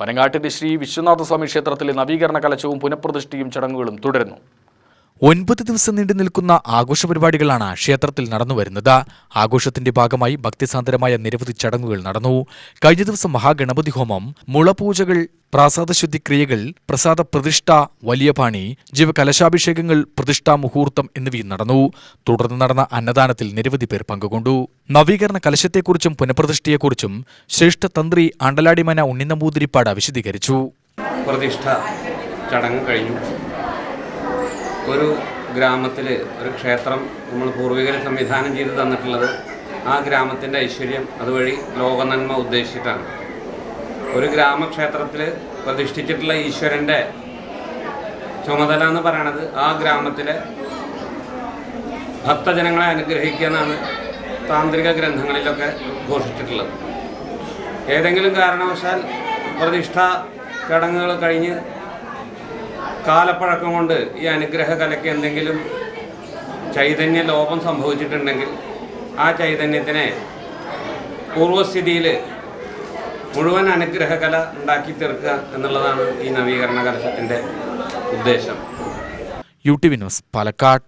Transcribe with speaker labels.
Speaker 1: പനങ്ങാട്ടിന്റെ ശ്രീ വിശ്വനാഥസ്വാമി ക്ഷേത്രത്തിലെ നവീകരണ കലശവും പുനഃപ്രതിഷ്ഠയും ചടങ്ങുകളും തുടരുന്നു
Speaker 2: ഒൻപത് ദിവസം നീണ്ടു നിൽക്കുന്ന ആഘോഷ പരിപാടികളാണ് ക്ഷേത്രത്തിൽ നടന്നുവരുന്നത് ആഘോഷത്തിന്റെ ഭാഗമായി ഭക്തിസാന്ദ്രമായ നിരവധി ചടങ്ങുകൾ നടന്നു. കഴിഞ്ഞ ദിവസം മഹാഗണപതി ഹോമം മുളപൂജകൾ പ്രാസാദശുദ്ധി ക്രിയകൾ പ്രസാദ പ്രതിഷ്ഠ വലിയ പാണി ജീവകലശാഭിഷേകങ്ങൾ പ്രതിഷ്ഠാ മുഹൂർത്തം എന്നിവയും നടന്നു. തുടർന്ന് നടന്ന അന്നദാനത്തിൽ നിരവധി പേർ പങ്കുകൊണ്ടു. നവീകരണ കലശത്തെക്കുറിച്ചും പുനഃപ്രതിഷ്ഠയെക്കുറിച്ചും ശ്രേഷ്ഠ തന്ത്രി ആണ്ടലാടിമന ഉണ്ണിനമ്പൂതിരിപ്പാട് വിശദീകരിച്ചു.
Speaker 3: പ്രതിഷ്ഠ ചടങ്ങ് കഴിഞ്ഞു. ഒരു ഗ്രാമത്തിൽ ഒരു ക്ഷേത്രം നമ്മൾ പൂർവികർ സംവിധാനം ചെയ്ത് തന്നിട്ടുള്ളത് ആ ഗ്രാമത്തിന്റെ ഐശ്വര്യം അതുവഴി ലോകനന്മ ഉദ്ദേശിച്ചിട്ടാണ്. ഒരു ഗ്രാമക്ഷേത്രത്തിൽ പ്രതിഷ്ഠിച്ചിട്ടുള്ള ഈശ്വരന്റെ ചുമതല എന്ന് പറയണത് ആ ഗ്രാമത്തിലെ ഭക്തജനങ്ങളെ അനുഗ്രഹിക്കുക എന്നാണ് താന്ത്രിക ഗ്രന്ഥങ്ങളിലൊക്കെ ഘോഷിച്ചിട്ടുള്ളത്. ഏതെങ്കിലും കാരണവശാൽ പ്രതിഷ്ഠ ചടങ്ങുകൾ കഴിഞ്ഞ് കാലപ്പഴക്കം കൊണ്ട് ഈ അനുഗ്രഹ കലയ്ക്ക് എന്തെങ്കിലും ചൈതന്യ ലോപം സംഭവിച്ചിട്ടുണ്ടെങ്കിൽ ആ ചൈതന്യത്തിനെ പൂർവസ്ഥിതിയിൽ മുഴുവൻ അനുഗ്രഹ കല ഉണ്ടാക്കി തീർക്കുക എന്നുള്ളതാണ് ഈ നവീകരണ കലശത്തിന്റെ ഉദ്ദേശം.
Speaker 2: U T V news Palakkad.